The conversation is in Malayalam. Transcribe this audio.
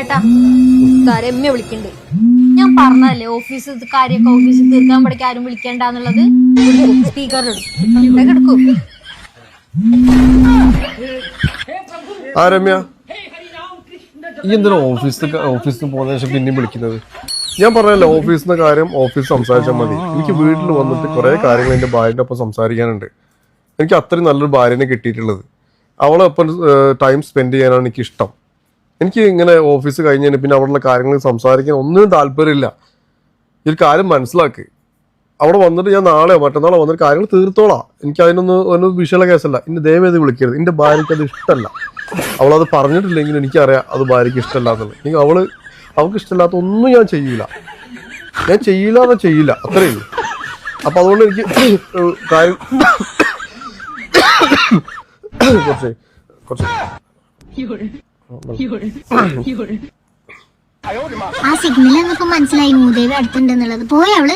ഏട്ടാ രമ്യ വിളിക്കണ്ട്. ഞാൻ പറഞ്ഞതല്ലേ ഓഫീസ് കാര്യമൊക്കെ ഓഫീസിൽ തീർക്കാൻ പഠിക്കാൻ ആരും വിളിക്കണ്ടെന്നുള്ളത്? സ്പീക്കറിൽ എടുക്കും ആ രമ്യ എന്തിനാ ഓഫീസിൽ ഓഫീസിൽ പോകുന്ന ശേഷം പിന്നെയും വിളിക്കുന്നത്? ഞാൻ പറഞ്ഞല്ലോ ഓഫീസിന്റെ കാര്യം ഓഫീസ് സംസാരിച്ചാൽ മതി. എനിക്ക് വീട്ടിൽ വന്നിട്ട് കുറെ കാര്യങ്ങൾ എന്റെ ഭാര്യന്റെ ഒപ്പം സംസാരിക്കാനുണ്ട്. എനിക്ക് അത്രയും നല്ലൊരു ഭാര്യനെ കിട്ടിയിട്ടുള്ളത്. അവളെ ഒപ്പം ടൈം സ്പെൻഡ് ചെയ്യാനാണ് എനിക്ക് ഇഷ്ടം എനിക്ക് ഇങ്ങനെ ഓഫീസ് കഴിഞ്ഞതിന് പിന്നെ അവിടെയുള്ള കാര്യങ്ങൾ സംസാരിക്കാൻ ഒന്നിനും താല്പര്യമില്ല. ഒരു കാര്യം മനസ്സിലാക്കി. അവിടെ വന്നിട്ട് ഞാൻ നാളെയോ മറ്റന്നാളോ വന്നിട്ട് കാര്യങ്ങൾ തീർത്തോളാം. എനിക്ക് അതിനൊന്നും ഒരു വിഷയമുള്ള കേസല്ല. ഇനി ദയവേത് വിളിക്കരുത്. എന്റെ ഭാര്യയ്ക്ക് അത് ഇഷ്ടമല്ല അവളത് പറഞ്ഞിട്ടില്ലെങ്കിൽ എനിക്കറിയാം അത് ഭാര്യയ്ക്ക് ഇഷ്ടമല്ല എന്നുള്ളത്. എനിക്ക് അവൾ അവൾക്ക് ഇഷ്ടമില്ലാത്ത ഒന്നും ഞാൻ ചെയ്യില്ല ഞാൻ ചെയ്യില്ല എന്ന് ചെയ്യില്ല അത്രേ ഉള്ളൂ. അപ്പൊ അതുകൊണ്ട് എനിക്ക് കാര്യം കുറച്ച് കുറച്ച്. ആ സിഗ്നൽ എന്നൊക്കെ മനസ്സിലായി മൂദേവി അടുത്തുണ്ടെന്നുള്ളത്. പോയി അവൾ.